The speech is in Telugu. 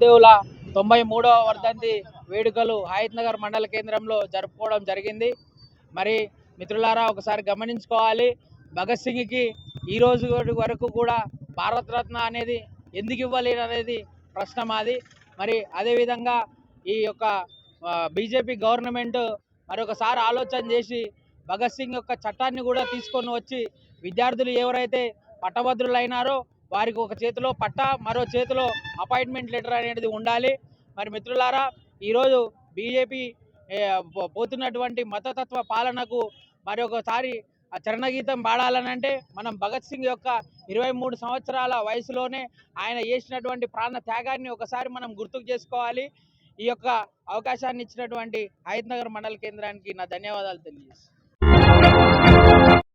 గురుదేవుల తొంభై మూడవ వర్ధంతి వేడుకలు హయత్ నగర్ మండల కేంద్రంలో జరుపుకోవడం జరిగింది. మరి మిత్రులారా ఒకసారి గమనించుకోవాలి. భగత్ సింగ్కి ఈ రోజు వరకు కూడా భారతరత్న అనేది ఎందుకు ఇవ్వలేదు అనేది ప్రశ్న మాది. మరి అదేవిధంగా ఈ యొక్క బీజేపీ గవర్నమెంట్ మరొకసారి ఆలోచన చేసి భగత్ సింగ్ యొక్క చట్టాన్ని కూడా తీసుకొని వచ్చి విద్యార్థులు ఎవరైతే పట్టభద్రులైనారో వారికి ఒక చేతిలో పట్ట మరో చేతిలో అపాయింట్మెంట్ లెటర్ అనేది ఉండాలి. మరి మిత్రులారా ఈరోజు బీజేపీ పోతున్నటువంటి మతతత్వ పాలనకు మరి ఒకసారి ఆ చరణగీతం పాడాలనంటే మనం భగత్ సింగ్ యొక్క ఇరవై మూడు సంవత్సరాల వయసులోనే ఆయన చేసినటువంటి ప్రాణ త్యాగాన్ని ఒకసారి మనం గుర్తుకు చేసుకోవాలి. ఈ యొక్క అవకాశాన్ని ఇచ్చినటువంటి హయత్ నగర్ మండల కేంద్రానికి నా ధన్యవాదాలు తెలియజేస్తాను